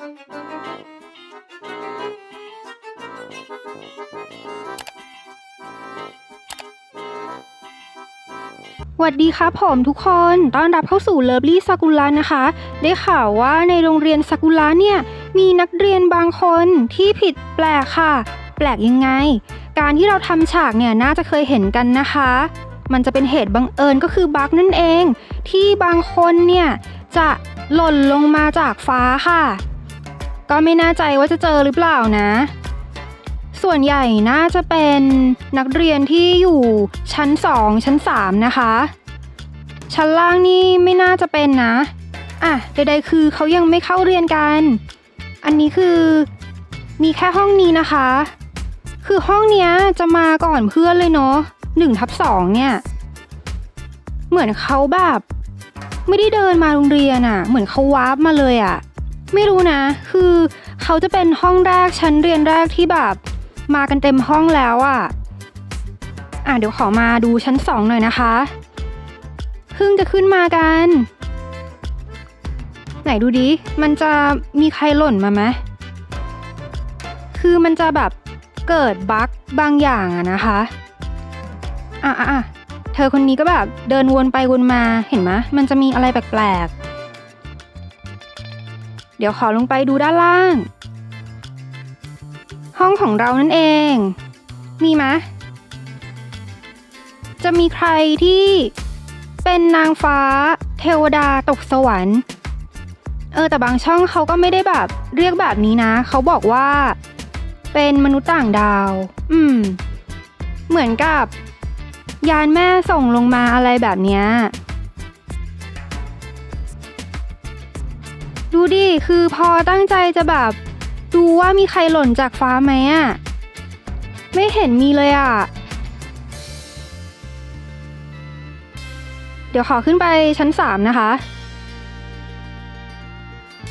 สวัสดีครับผมทุกคน ต้อนรับเข้าสู่เลิฟลี่ซากุระนะคะ ได้ข่าวว่าในโรงเรียนซากุระเนี่ย มีนักเรียนบางคนที่ผิดแปลกค่ะ แปลกยังไง การที่เราทำฉากเนี่ยน่าจะเคยเห็นกันนะคะ มันจะเป็นเหตุบังเอิญก็คือบั๊กนั่นเอง ที่บางคนเนี่ยจะหล่นลงมาจากฟ้าค่ะ ก็ไม่แน่ใจว่าจะเจอหรือเปล่านะ ส่วนใหญ่น่าจะเป็นนักเรียนที่อยู่ชั้น 2 ชั้น 3 นะคะ ชั้นล่างนี่ไม่น่าจะเป็นนะ อะใดๆคือเขายังไม่เข้าเรียนกัน อันนี้คือมีแค่ห้องนี้นะคะ คือห้องเนี้ยจะมาก่อนเพื่อนเลยเนาะหนึ่งทับสองเนี่ย เหมือนเขาแบบ ไม่ได้เดินมาโรงเรียนอะ่ะ เหมือนเขาวาร์ปมาเลยอะ่ะ ไม่รู้นะ คือเขาจะเป็นห้องแรกชั้นเรียนแรกที่แบบมากันเต็มห้องแล้วอะ่ะ อะเดี๋ยวขอมาดูชั้นสองหน่อยนะคะ เพิ่งจะขึ้นมากัน ไหนดูดิ มันจะมีใครหล่นมาไหม คือมันจะแบบเกิดบั๊กบางอย่างอะนะคะ อะอะอะเธอคนนี้ก็แบบเดินวนไปวนมา เห็นไหมมันจะมีอะไรแปลกๆ เดี๋ยวขอลงไปดูด้านล่าง ห้องของเรานั่นเอง มีไหมจะมีใครที่เป็นนางฟ้า เทวดาตกสวรรค์ เออแต่บางช่องเขาก็ไม่ได้แบบเรียกแบบนี้นะ เขาบอกว่า เป็นมนุษย์ต่างดาว อืม เหมือนกับ ยานแม่ส่งลงมาอะไรแบบเนี้ย ดูดิ คือพอตั้งใจจะแบบ ดูว่ามีใครหล่นจากฟ้าไหมอะไม่เห็นมีเลยอะเดี๋ยวขอขึ้นไปชั้นสามนะคะ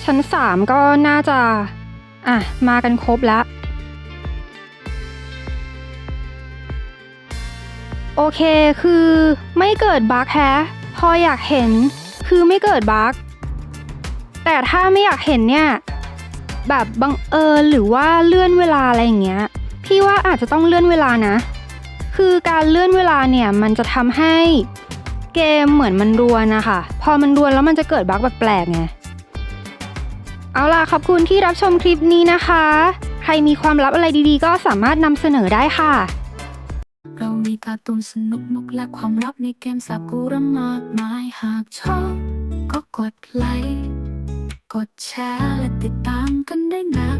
ชั้นสามก็น่าจะ อะ มากันครบแล้ว โอเคคือไม่เกิดบั๊กแฮะ พออยากเห็นคือไม่เกิดบั๊ก แต่ถ้าไม่อยากเห็นเนี่ย แบบบังเอิญหรือว่าเลื่อนเวลาอะไรอย่างเงี้ย พี่ว่าอาจจะต้องเลื่อนเวลานะ คือการเลื่อนเวลาเนี่ยมันจะทำให้เกมเหมือนมันรวนนะคะ พอมันรวนแล้วมันจะเกิดบั๊กแปลกๆไง เอาล่ะขอบคุณที่รับชมคลิปนี้นะคะ ใครมีความลับอะไรดีๆ ก็สามารถนำเสนอได้ค่ะ เรามีการ์ตูนสนุกนุกและความลับในเกมสากุระมากมายหากชอบก็กดไลค์ กดแชร์และติดตามกันได้นะ